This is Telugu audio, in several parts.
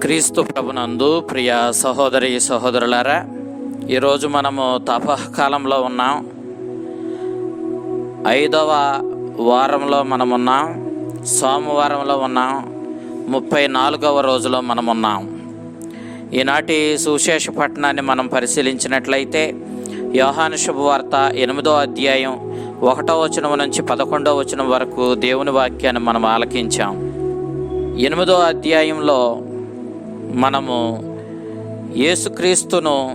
క్రీస్తు ప్రభునందు ప్రియ సహోదరి సహోదరులారా ఈరోజు మనము తపకాలంలో ఉన్నాం. ఐదవ వారంలో మనమున్నాం. సోమవారంలో ఉన్నాం. ముప్పై నాలుగవ రోజులో మనం ఉన్నాం ఈనాటి సుశేష పట్టణాన్ని మనం పరిశీలించినట్లయితే యోహాను శుభవార్త ఎనిమిదో అధ్యాయం ఒకటో వచనం నుంచి పదకొండో వచనం వరకు దేవుని వాక్యాన్ని మనం ఆలకించాం. ఎనిమిదో అధ్యాయంలో మనము యేసుక్రీస్తును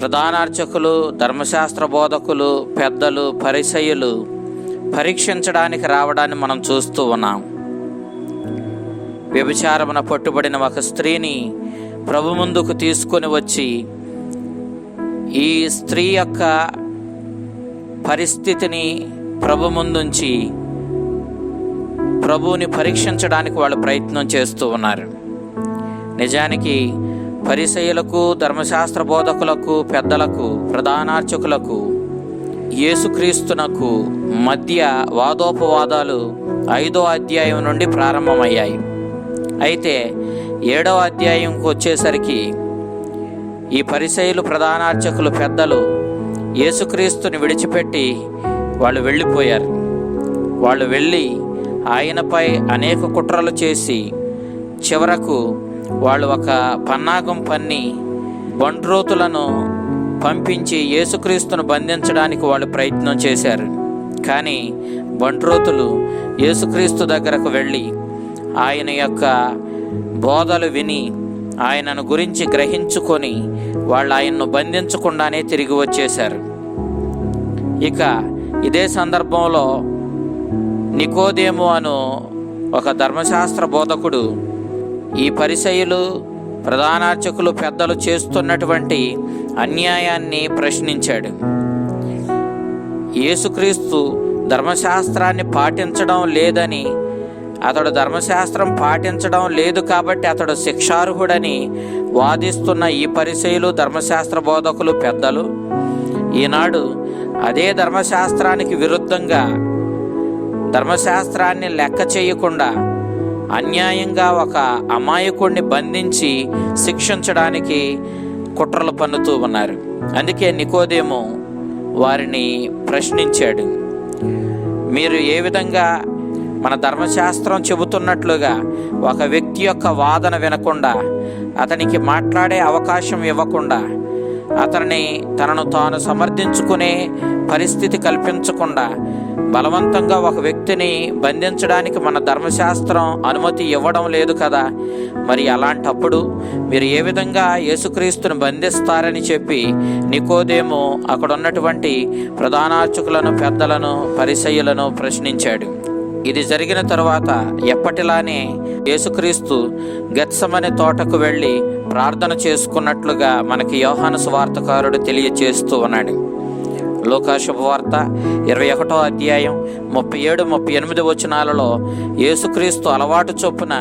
ప్రధానార్చకులు ధర్మశాస్త్ర బోధకులు పెద్దలు పరిసయులు పరీక్షించడానికి రావడాన్ని మనం చూస్తూ ఉన్నాం. వ్యభిచారమున పట్టుబడిన ఒక స్త్రీని ప్రభు ముందుకు తీసుకొని వచ్చి ఈ స్త్రీ యొక్క పరిస్థితిని ప్రభు ముందుంచి ప్రభువుని పరీక్షించడానికి వాళ్ళు ప్రయత్నం చేస్తూ ఉన్నారు. నిజానికి పరిసయులకు ధర్మశాస్త్ర బోధకులకు పెద్దలకు ప్రధానార్చకులకు యేసుక్రీస్తునకు మధ్య వాదోపవాదాలు ఐదో అధ్యాయం నుండి ప్రారంభమయ్యాయి. అయితే ఏడవ అధ్యాయంకు వచ్చేసరికి ఈ పరిసయులు ప్రధానార్చకులు పెద్దలు యేసుక్రీస్తుని విడిచిపెట్టి వాళ్ళు వెళ్ళిపోయారు. వాళ్ళు వెళ్ళి ఆయనపై అనేక కుట్రలు చేసి చివరకు వాళ్ళు ఒక పన్నాగం పన్ని బండ్రోతులను పంపించి యేసుక్రీస్తును బంధించడానికి వాళ్ళు ప్రయత్నం చేశారు. కానీ బండ్రోతులు యేసుక్రీస్తు దగ్గరకు వెళ్ళి ఆయన యొక్క బోధలు విని ఆయనను గురించి గ్రహించుకొని వాళ్ళు ఆయన్ను బంధించకుండానే తిరిగి వచ్చేశారు. ఇక ఇదే సందర్భంలో నికోదేము అను ఒక ధర్మశాస్త్ర బోధకుడు ఈ పరిసయులు ప్రధానార్చకులు పెద్దలు చేస్తున్నటువంటి అన్యాయాన్ని ప్రశ్నించాడు. యేసుక్రీస్తు ధర్మశాస్త్రాన్ని పాటించడం లేదని అతడు ధర్మశాస్త్రం పాటించడం లేదు కాబట్టి అతడు శిక్షార్హుడని వాదిస్తున్న ఈ పరిచయులు ధర్మశాస్త్ర బోధకులు పెద్దలు ఈనాడు అదే ధర్మశాస్త్రానికి విరుద్ధంగా ధర్మశాస్త్రాన్ని లెక్క చేయకుండా అన్యాయంగా ఒక అమాయకుడిని బంధించి శిక్షించడానికి కుట్రలు పన్నుతూ ఉన్నారు. అందుకే నికోదేము వారిని ప్రశ్నించాడు. మీరు ఏ విధంగా మన ధర్మశాస్త్రం చెబుతున్నట్లుగా ఒక వ్యక్తి యొక్క వాదన వినకుండా అతనికి మాట్లాడే అవకాశం ఇవ్వకుండా అతనిని తనను తాను సమర్థించుకునే పరిస్థితి కల్పించకుండా బలవంతంగా ఒక వ్యక్తిని బంధించడానికి మన ధర్మశాస్త్రం అనుమతి ఇవ్వడం లేదు కదా. మరి అలాంటప్పుడు మీరు ఏ విధంగా యేసుక్రీస్తును బంధిస్తారని చెప్పి నికోదేము అక్కడ ఉన్నటువంటి ప్రధానార్చకులను పెద్దలను పరిసయ్యులను ప్రశ్నించాడు. ఇది జరిగిన తరువాత ఎప్పటిలానే యేసుక్రీస్తు గత్సమని తోటకు వెళ్ళి ప్రార్థన చేసుకున్నట్లుగా మనకి యోహాను స్వార్థకారుడు తెలియచేస్తూ ఉన్నాడు. లోకాశుభవార్త ఇరవై ఒకటో అధ్యాయం ముప్పై ఏడు ముప్పై ఎనిమిది వచనాలలో యేసుక్రీస్తు అలవాటు చొప్పున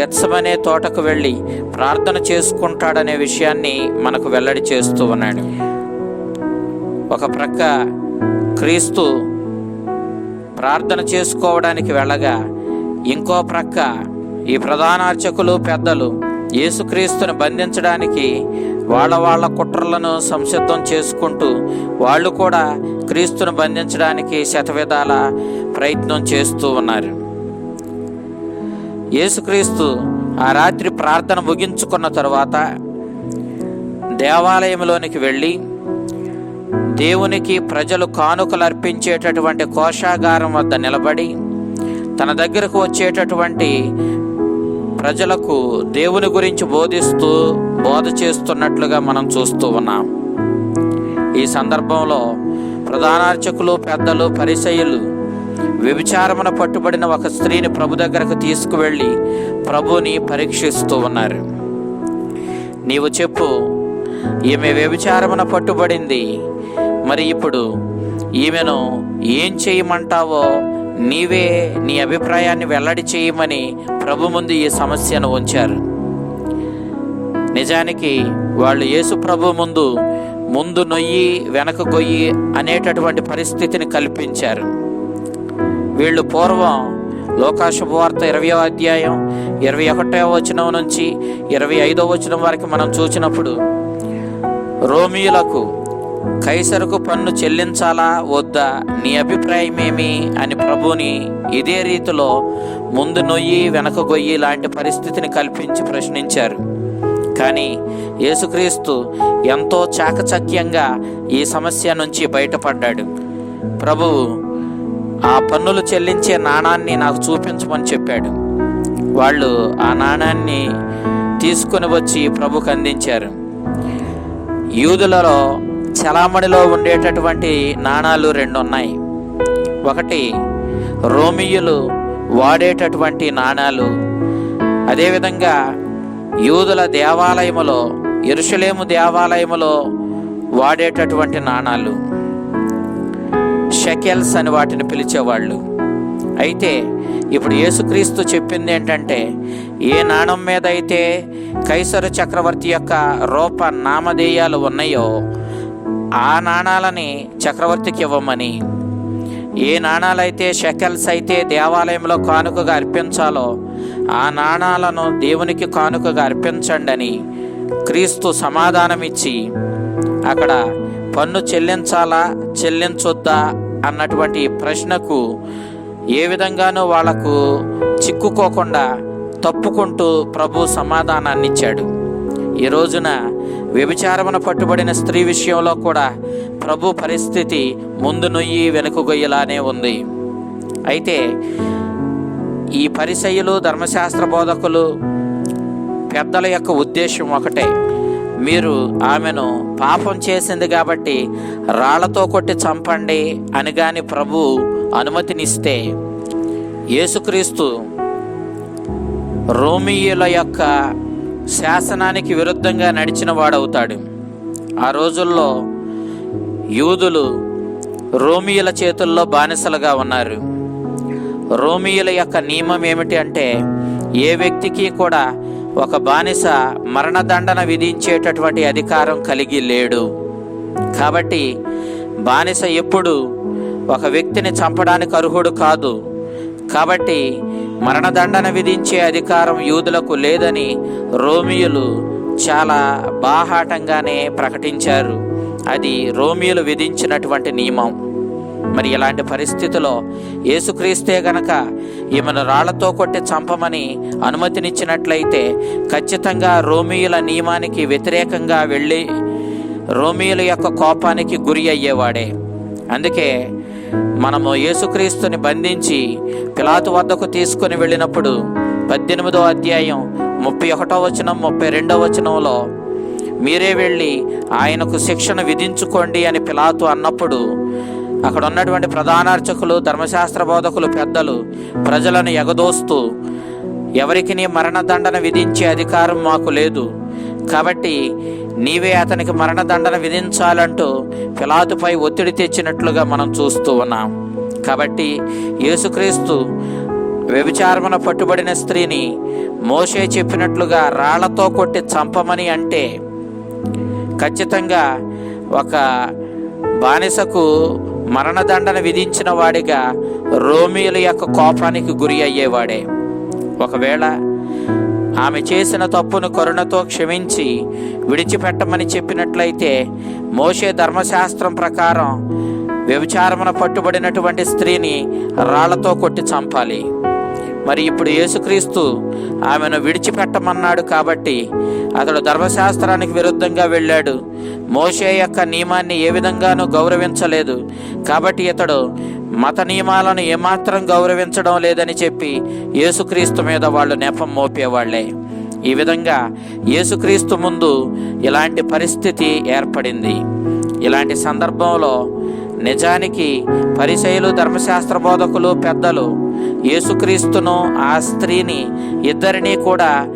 గత్సమనే తోటకు వెళ్ళి ప్రార్థన చేసుకుంటాడనే విషయాన్ని మనకు వెల్లడి చేస్తూ ఉన్నాడు. ఒక ప్రక్క క్రీస్తు ప్రార్థన చేసుకోవడానికి వెళ్ళగా ఇంకో ప్రక్క ఈ ప్రధానార్చకులు పెద్దలు యేసుక్రీస్తును బంధించడానికి వాళ్ళ వాళ్ళ కుట్రలను సంసిద్ధం చేసుకుంటూ వాళ్ళు కూడా క్రీస్తును బంధించడానికి శతవిధాల ప్రయత్నం చేస్తూ ఉన్నారు. యేసుక్రీస్తు ఆ రాత్రి ప్రార్థన ముగించుకున్న తరువాత దేవాలయంలోనికి వెళ్ళి దేవునికి ప్రజలు కానుకలు అర్పించేటటువంటి కోశాగారం వద్ద నిలబడి తన దగ్గరకు వచ్చేటటువంటి ప్రజలకు దేవుని గురించి బోధిస్తూ బోధ చేస్తున్నట్లుగా మనం చూస్తూ ఉన్నాం. ఈ సందర్భంలో ప్రధానార్చకులు పెద్దలు పరిసయులు వ్యభిచారమున పట్టుబడిన ఒక స్త్రీని ప్రభు దగ్గరకు తీసుకువెళ్ళి ప్రభుని పరీక్షిస్తూ ఉన్నారు. నీవు చెప్పు ఈమె వ్యభిచారమున పట్టుబడింది మరి ఇప్పుడు ఈమెను ఏం చేయమంటావో నీవే నీ అభిప్రాయాన్ని వెల్లడి చేయమని ప్రభు ముందు ఈ సమస్యను ఉంచారు. నిజానికి వాళ్ళు యేసు ప్రభు ముందు ముందు నొయ్యి వెనక గొయ్యి అనేటటువంటి పరిస్థితిని కల్పించారు. వీళ్ళు పూర్వం లోకాశుభవార్త ఇరవయో అధ్యాయం ఇరవై ఒకటో వచనం నుంచి ఇరవై ఐదో వచనం వరకు మనం చూసినప్పుడు రోమియులకు కైసరుకు పన్ను చెల్లించాలా వద్దా? నీ అభిప్రాయం ఏమి అని ప్రభుని ఇదే రీతిలో ముందు నొయ్యి వెనక గొయ్యి లాంటి పరిస్థితిని కల్పించి ప్రశ్నించారు. కానీ యేసుక్రీస్తు ఎంతో చాకచక్యంగా ఈ సమస్య నుంచి బయటపడ్డాడు. ప్రభువు ఆ పన్నులు చెల్లించే నాణాన్ని నాకు చూపించమని చెప్పాడు. వాళ్ళు ఆ నాణాన్ని తీసుకొని వచ్చి ప్రభుకు అందించారు. యూదులలో చలామణిలో ఉండేటటువంటి నాణాలు రెండు ఉన్నాయి ఒకటి రోమియులు వాడేటటువంటి నాణాలు. అదేవిధంగా యూదుల దేవాలయములో ఎరుషలేము దేవాలయములో వాడేటటువంటి నాణాలు. షకెల్స్ అని వాటిని పిలిచేవాళ్ళు. అయితే ఇప్పుడు యేసుక్రీస్తు చెప్పింది ఏంటంటే ఏ నాణం మీద అయితే కైసరు చక్రవర్తి యొక్క రూప నామధేయాలు ఉన్నాయో ఆ నాణాలని చక్రవర్తికి ఇవ్వమని. ఏ నాణాలైతే షెకల్స్ అయితే దేవాలయంలో కానుకగా అర్పించాలో ఆ నాణాలను దేవునికి కానుకగా అర్పించండి అని క్రీస్తు సమాధానమిచ్చి అక్కడ పన్ను చెల్లించాలా చెల్లించొద్దా అన్నటువంటి ప్రశ్నకు ఏ విధంగానూ వాళ్ళకు చిక్కుకోకుండా తప్పుకుంటూ ప్రభు సమాధానాన్ని ఇచ్చాడు ఈ రోజున వ్యభిచారమున పట్టుబడిన స్త్రీ విషయంలో కూడా ప్రభు పరిస్థితి ముందు నొయ్యి వెనుకగొయ్యలానే ఉంది. అయితే ఈ పరిసయ్యులు ధర్మశాస్త్ర బోధకులు పెద్దల యొక్క ఉద్దేశం ఒకటే. మీరు ఆమెను పాపం చేసింది కాబట్టి రాళ్ళతో కొట్టి చంపండి అని గాని ప్రభు అనుమతినిస్తే యేసుక్రీస్తు రోమియుల యొక్క శాసనానికి విరుద్ధంగా నడిచిన వాడవుతాడు. ఆ రోజుల్లో యూదులు రోమియుల చేతుల్లో బానిసలుగా ఉన్నారు. రోమియుల యొక్క నియమం ఏమిటి అంటే ఏ వ్యక్తికి కూడా ఒక బానిస మరణదండన విధించేటటువంటి అధికారం కలిగి లేడు. కాబట్టి బానిస ఎప్పుడు ఒక వ్యక్తిని చంపడానికి అర్హుడు కాదు. కాబట్టి మరణదండన విధించే అధికారం యూదులకు లేదని రోమియులు చాలా బాహాటంగానే ప్రకటించారు. అది రోమియులు విధించినటువంటి నియమం. మరి ఇలాంటి పరిస్థితిలో యేసుక్రీస్తే గనక ఈమెను రాళ్ళతో కొట్టి చంపమని అనుమతినిచ్చినట్లయితే ఖచ్చితంగా రోమియుల నియమానికి వ్యతిరేకంగా వెళ్ళి రోమియుల యొక్క కోపానికి గురి అయ్యేవాడే. అందుకే మనము యేసుక్రీస్తుని బంధించి పిలాతు వద్దకు తీసుకొని వెళ్ళినప్పుడు పద్దెనిమిదో అధ్యాయం ముప్పై ఒకటో వచనం ముప్పై రెండో వచనంలో మీరే వెళ్ళి ఆయనకు శిక్షణ విధించుకోండి అని పిలాతు అన్నప్పుడు అక్కడ ఉన్నటువంటి ప్రధానార్చకులు ధర్మశాస్త్ర బోధకులు పెద్దలు ప్రజలను ఎగదోస్తూ ఎవరికి నీ మరణదండన విధించే అధికారం మాకు లేదు. కాబట్టి నీవే అతనికి మరణదండన విధించాలంటూ పిలాతుపై ఒత్తిడి తెచ్చినట్లుగా మనం చూస్తూ ఉన్నాం. కాబట్టి యేసుక్రీస్తు వ్యభిచారమున పట్టుబడిన స్త్రీని మోషే చెప్పినట్లుగా రాళ్ళతో కొట్టి చంపమని అంటే ఖచ్చితంగా ఒక బానిసకు మరణదండన విధించిన వాడిగా రోమియుల యొక్క కోపానికి గురి అయ్యేవాడే. ఒకవేళ ఆమె చేసిన తప్పును కరుణతో క్షమించి విడిచిపెట్టమని చెప్పినట్లయితే మోషే ధర్మశాస్త్రం ప్రకారం వ్యభిచారమున పట్టుబడినటువంటి స్త్రీని రాళ్ళతో కొట్టి చంపాలి. మరి ఇప్పుడు యేసుక్రీస్తు ఆమెను విడిచిపెట్టమన్నాడు కాబట్టి అతడు ధర్మశాస్త్రానికి విరుద్ధంగా వెళ్ళాడు. మోషే యొక్క నియమాన్ని ఏ విధంగానూ గౌరవించలేదు. కాబట్టి ఇతడు మత నియమాలను ఏమాత్రం గౌరవించడం లేదని చెప్పి యేసుక్రీస్తు మీద వాళ్ళు నెపం మోపేవాళ్ళే. ఈ విధంగా యేసుక్రీస్తు ముందు ఇలాంటి పరిస్థితి ఏర్పడింది. ఇలాంటి సందర్భంలో నిజానికి పరిచయులు ధర్మశాస్త్ర బోధకులు పెద్దలు యేసుక్రీస్తును ఆ స్త్రీని ఇద్దరినీ కూడా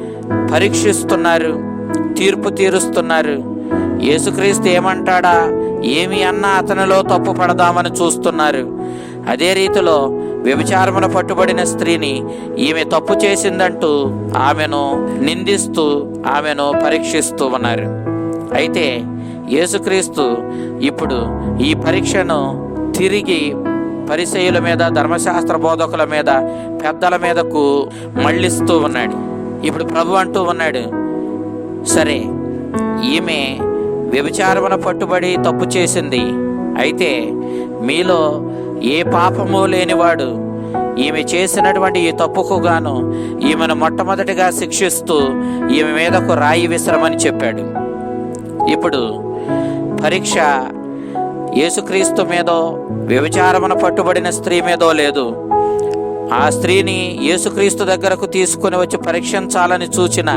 పరీక్షిస్తున్నారు తీర్పు తీరుస్తున్నారు. యేసుక్రీస్తు ఏమంటాడా? ఏమి అన్నా అతనిలో తప్పు పడదామని చూస్తున్నారు. అదే రీతిలో వ్యభిచారమున పట్టుబడిన స్త్రీని ఈమె తప్పు చేసిందంటూ ఆమెను నిందిస్తూ ఆమెను పరీక్షిస్తూ ఉన్నారు. అయితే యేసుక్రీస్తు ఇప్పుడు ఈ పరీక్షను తిరిగి పరిసయుల మీద ధర్మశాస్త్ర బోధకుల మీద పెద్దల మీదకు మళ్ళిస్తూ ఉన్నాడు. ఇప్పుడు ప్రభు అంటూ ఉన్నాడు సరే ఈమె వ్యభిచారమున పట్టుబడి తప్పు చేసింది. అయితే మీలో ఏ పాపము లేనివాడు. ఈమె చేసినటువంటి ఈ తప్పుకు గాను ఈమెను మొట్టమొదటిగా శిక్షిస్తూ ఈమె మీదకు రాయి విసరమని చెప్పాడు. ఇప్పుడు పరీక్ష యేసుక్రీస్తు మీదో వ్యభిచారమున పట్టుబడిన స్త్రీ మీదో లేదు. ఆ స్త్రీని యేసుక్రీస్తు దగ్గరకు తీసుకుని వచ్చి పరీక్షించాలని చూచిన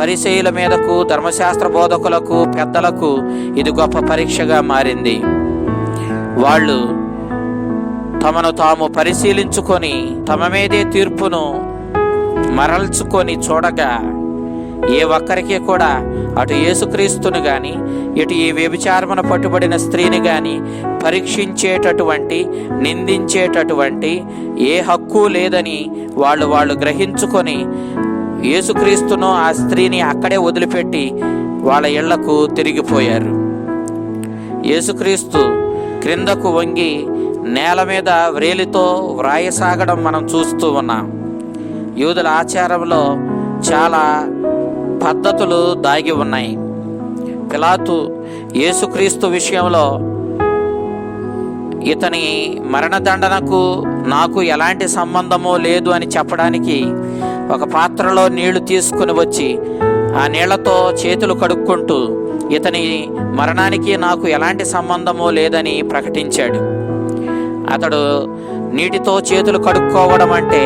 పరిశైల మీదకు ధర్మశాస్త్ర బోధకులకు పెద్దలకు ఇది గొప్ప పరీక్షగా మారింది. వాళ్ళు తమను తాము పరిశీలించుకొని తమ మీదే తీర్పును మరల్చుకొని చూడగా ఏ ఒక్కరికి కూడా అటు యేసుక్రీస్తుని కానీ ఇటు ఈ వ్యభిచారమున పట్టుబడిన స్త్రీని కానీ పరీక్షించేటటువంటి నిందించేటటువంటి ఏ హక్కు లేదని వాళ్ళు వాళ్ళు గ్రహించుకొని యేసుక్రీస్తును ఆ స్త్రీని అక్కడే వదిలిపెట్టి వాళ్ళ ఇళ్ళకు తిరిగిపోయారు. యేసుక్రీస్తు క్రిందకు వంగి నేల మీద వ్రేలితో వ్రాయసాగడం మనం చూస్తూ ఉన్నాం. యూదుల ఆచారంలో చాలా పద్ధతులు దాగి ఉన్నాయి. పిలాతు యేసుక్రీస్తు విషయంలో ఇతని మరణదండనకు నాకు ఎలాంటి సంబంధమో లేదు అని చెప్పడానికి ఒక పాత్రలో నీళ్ళు తీసుకుని వచ్చి ఆ నీళ్ళతో చేతులు కడుక్కుంటూ ఇతని మరణానికి నాకు ఎలాంటి సంబంధమో లేదని ప్రకటించాడు. అతడు నీటితో చేతులు కడుక్కోవడం అంటే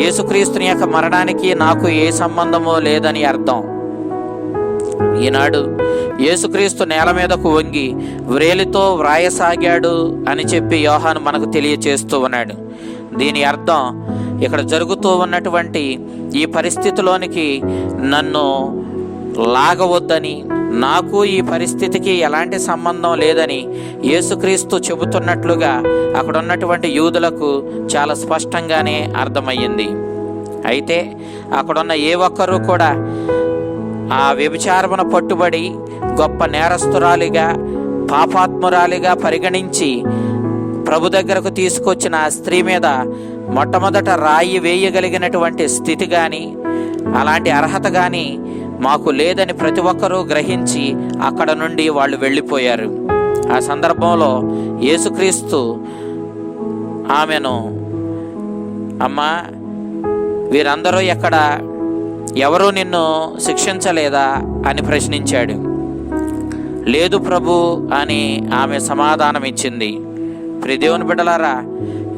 యేసుక్రీస్తుని యొక్క మరణానికి నాకు ఏ సంబంధమో లేదని అర్థం. ఈనాడు యేసుక్రీస్తు నేల మీదకు వంగి వ్రేలితో వ్రాయసాగాడు అని చెప్పి యోహాను మనకు తెలియచేస్తూ ఉన్నాడు. దీని అర్థం ఇక్కడ జరుగుతూ ఉన్నటువంటి ఈ పరిస్థితిలోనికి నన్ను లాగవద్దని నాకు ఈ పరిస్థితికి ఎలాంటి సంబంధం లేదని యేసుక్రీస్తు చెబుతున్నట్లుగా అక్కడ ఉన్నటువంటి యూదులకు చాలా స్పష్టంగానే అర్థమయ్యింది. అయితే అక్కడున్న ఏ ఒక్కరూ కూడా ఆ వ్యభిచారమున పట్టుబడి గొప్ప నేరస్తురాలిగా పాపాత్మురాలిగా పరిగణించి ప్రభు దగ్గరకు తీసుకొచ్చిన ఆ స్త్రీ మీద మొట్టమొదట రాయి వేయగలిగినటువంటి స్థితి కానీ అలాంటి అర్హత కానీ మాకు లేదని ప్రతి ఒక్కరూ గ్రహించి అక్కడ నుండి వాళ్ళు వెళ్ళిపోయారు. ఆ సందర్భంలో యేసుక్రీస్తు ఆమెను అమ్మా వీరందరూ ఎక్కడ? ఎవరూ నిన్ను శిక్షించలేదా? అని ప్రశ్నించాడు. లేదు ప్రభు అని ఆమె సమాధానం ఇచ్చింది. ప్రిదేవుని బిడ్డలారా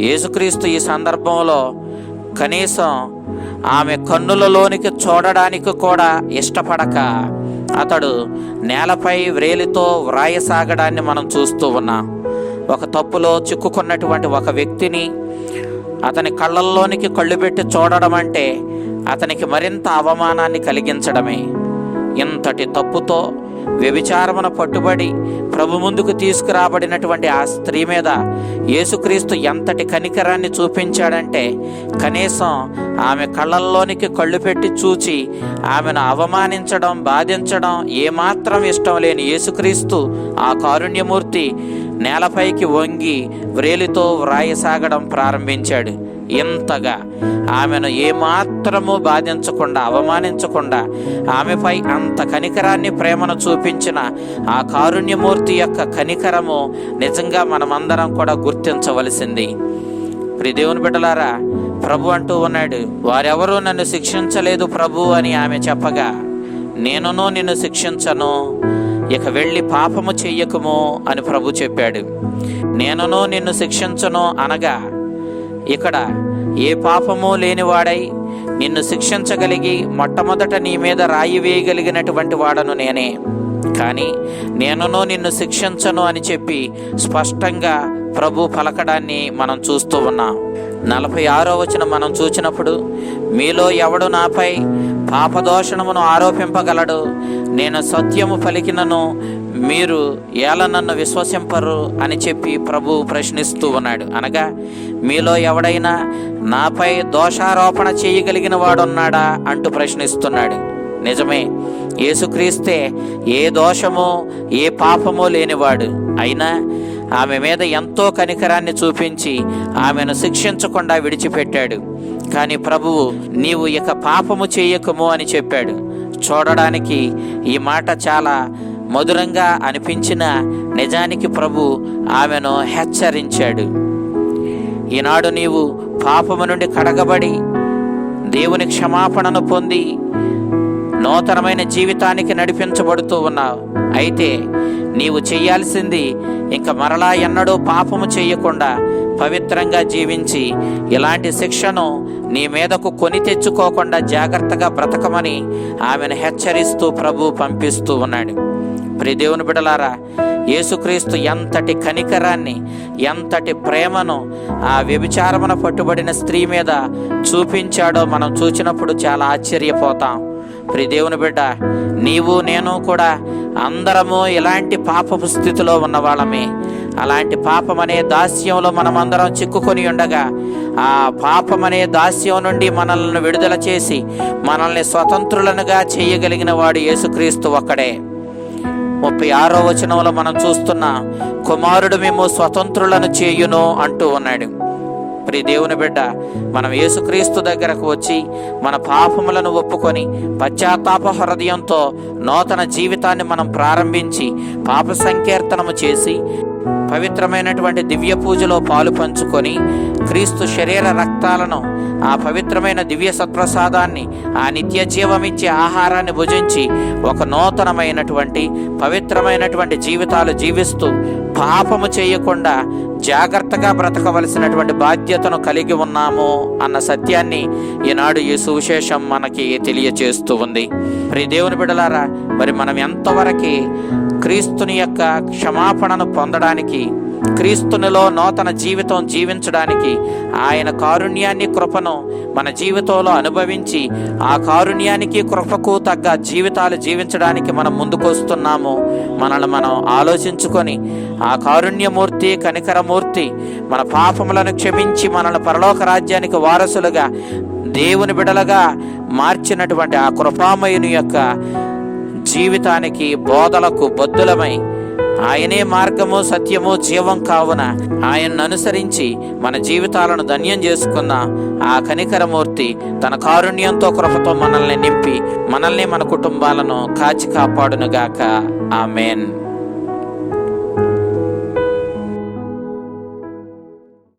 యేసుక్రీస్తు ఈ సందర్భంలో కనీసం ఆమె కన్నులలోనికి చూడడానికి కూడా ఇష్టపడక అతడు నేలపై వ్రేలితో వ్రాయసాగడాన్ని మనం చూస్తూ ఉన్నాం. ఒక తప్పులో చిక్కుకున్నటువంటి ఒక వ్యక్తిని అతని కళ్ళల్లోనికి కళ్ళు పెట్టి చూడడం అంటే అతనికి మరింత అవమానాన్ని కలిగించడమే. ఇంతటి తప్పుతో వ్యభిచారమున పట్టుబడి ప్రభు ముందుకు తీసుకురాబడినటువంటి ఆ స్త్రీ మీద యేసుక్రీస్తు ఎంతటి కనికరాన్ని చూపించాడంటే కనీసం ఆమె కళ్ళల్లోనికి కళ్ళు పెట్టి చూచి ఆమెను అవమానించడం బాధించడం ఏమాత్రం ఇష్టం లేని యేసుక్రీస్తు ఆ కారుణ్యమూర్తి నేలపైకి వంగి వ్రేలితో వ్రాయసాగడం ప్రారంభించాడు. ఇంతగా. ఆమెను ఏమాత్రము బాధించకుండా అవమానించకుండా ఆమెపై అంత కనికరాన్ని ప్రేమను చూపించిన ఆ కారుణ్యమూర్తి యొక్క కనికరము నిజంగా మనమందరం కూడా గుర్తించవలసింది. ప్రిదేవుని బిడ్డలారా ప్రభు అంటూ ఉన్నాడు వారెవరూ నన్ను శిక్షించలేదు ప్రభు అని ఆమె చెప్పగా నేనును నిన్ను శిక్షించను ఇక వెళ్ళి పాపము చెయ్యకుము అని ప్రభు చెప్పాడు. నేనును నిన్ను శిక్షించను అనగా ఇక్కడ ఏ పాపము లేనివాడై నిన్ను శిక్షించగలిగి మొట్టమొదట నీ మీద రాయి వేయగలిగినటువంటి వాడను నేనే. కానీ నేనును నిన్ను శిక్షించను అని చెప్పి స్పష్టంగా ప్రభు పలకడాన్ని మనం చూస్తూ ఉన్నాం. నలభై ఆరో వచ్చిన మనం చూచినప్పుడు మీలో ఎవడు నాపై పాపదోషణమును ఆరోపింపగలడు? నేను సత్యము పలికినను మీరు ఎలా నన్ను విశ్వసింపరు అని చెప్పి ప్రభు ప్రశ్నిస్తూ ఉన్నాడు. అనగా మీలో ఎవడైనా నాపై దోషారోపణ చేయగలిగిన వాడున్నాడా అంటూ ప్రశ్నిస్తున్నాడు. నిజమే యేసుక్రీస్తే ఏ దోషము ఏ పాపము లేనివాడు. అయినా ఆమె మీద ఎంతో కనికరాన్ని చూపించి ఆమెను శిక్షించకుండా విడిచిపెట్టాడు. కానీ ప్రభువు నీవు ఇక పాపము చేయకము అని చెప్పాడు. చూడడానికి ఈ మాట చాలా మధురంగా అనిపించిన నిజానికి ప్రభు ఆమెను హెచ్చరించాడు. ఈనాడు నీవు పాపము నుండి కడగబడి దేవుని క్షమాపణను పొంది నూతనమైన జీవితానికి నడిపించబడుతూ ఉన్నావు. అయితే నీవు చేయాల్సింది ఇంక మరలా ఎన్నడూ పాపము చేయకుండా పవిత్రంగా జీవించి ఇలాంటి శిక్షను నీ మీదకు కొని తెచ్చుకోకుండా జాగ్రత్తగా బ్రతకమని ఆమెను హెచ్చరిస్తూ ప్రభు పంపిస్తూ ఉన్నాడు. ప్రియ దేవుని బిడలారా యేసుక్రీస్తు ఎంతటి కనికరాన్ని ఎంతటి ప్రేమను ఆ వ్యభిచారమున పట్టుబడిన స్త్రీ మీద చూపించాడో మనం చూచినప్పుడు చాలా ఆశ్చర్యపోతాం. ప్రియ దేవుని బిడ్డ నీవు నేను కూడా అందరము ఇలాంటి పాపపు స్థితిలో ఉన్నవాళ్ళమే అలాంటి పాపమనే దాస్యంలో మనమందరం చిక్కుకొని ఉండగా ఆ పాపమనే దాస్యం నుండి మనల్ని విడుదల చేసి మనల్ని స్వతంత్రులనుగా చేయగలిగిన వాడు యేసుక్రీస్తు ఒక్కడే. ముప్పై ఆరో వచనంలో మనం చూస్తున్న కుమారుడు మేము స్వతంత్రులను చేయును అంటూ ఉన్నాడు. ప్రియ దేవుని బిడ్డ మనం యేసుక్రీస్తు దగ్గరకు వచ్చి మన పాపములను ఒప్పుకొని పశ్చాత్తాప హృదయంతో నూతన జీవితాన్ని మనం ప్రారంభించి పాప సంకీర్తనము చేసి పవిత్రమైనటువంటి దివ్య పూజలో పాలు పంచుకొని క్రీస్తు శరీర రక్తాలను ఆ పవిత్రమైన దివ్య సత్ప్రసాదాన్ని ఆ నిత్య జీవమిచ్చే ఆహారాన్ని భుజించి ఒక నూతనమైనటువంటి పవిత్రమైనటువంటి జీవితాలు జీవిస్తూ పాపము చేయకుండా జాగ్రత్తగా బ్రతకవలసినటువంటి బాధ్యతను కలిగి ఉన్నాము అన్న సత్యాన్ని ఈనాడు ఈ సువిశేషం మనకి తెలియచేస్తూ ఉంది. మరి దేవుని బిడలారా మరి మనం ఎంతవరకు క్రీస్తుని యొక్క క్షమాపణను పొందడానికి క్రీస్తునిలో నూతన జీవితం జీవించడానికి ఆయన కారుణ్యాన్ని కృపను మన జీవితంలో అనుభవించి ఆ కారుణ్యానికి కృపకు తగ్గ జీవితాలు జీవించడానికి మనం ముందుకొస్తున్నాము మనల్ని మనం ఆలోచించుకొని ఆ కారుణ్యమూర్తి కనికరమూర్తి మన పాపములను క్షమించి మనల్ని పరలోక రాజ్యానికి వారసులుగా దేవుని బిడలుగా మార్చినటువంటి ఆ కృపామయుని యొక్క జీవితానికి బోధలకు బద్దులమై ఆయనే మార్గము సత్యము జీవం కావున ఆయన్ను అనుసరించి మన జీవితాలను ధన్యం చేసుకున్న ఆ కనికరమూర్తి తన కారుణ్యంతో కృపతో మనల్ని నింపి మనల్ని మన కుటుంబాలను కాచి కాపాడునుగాక. ఆమెన్.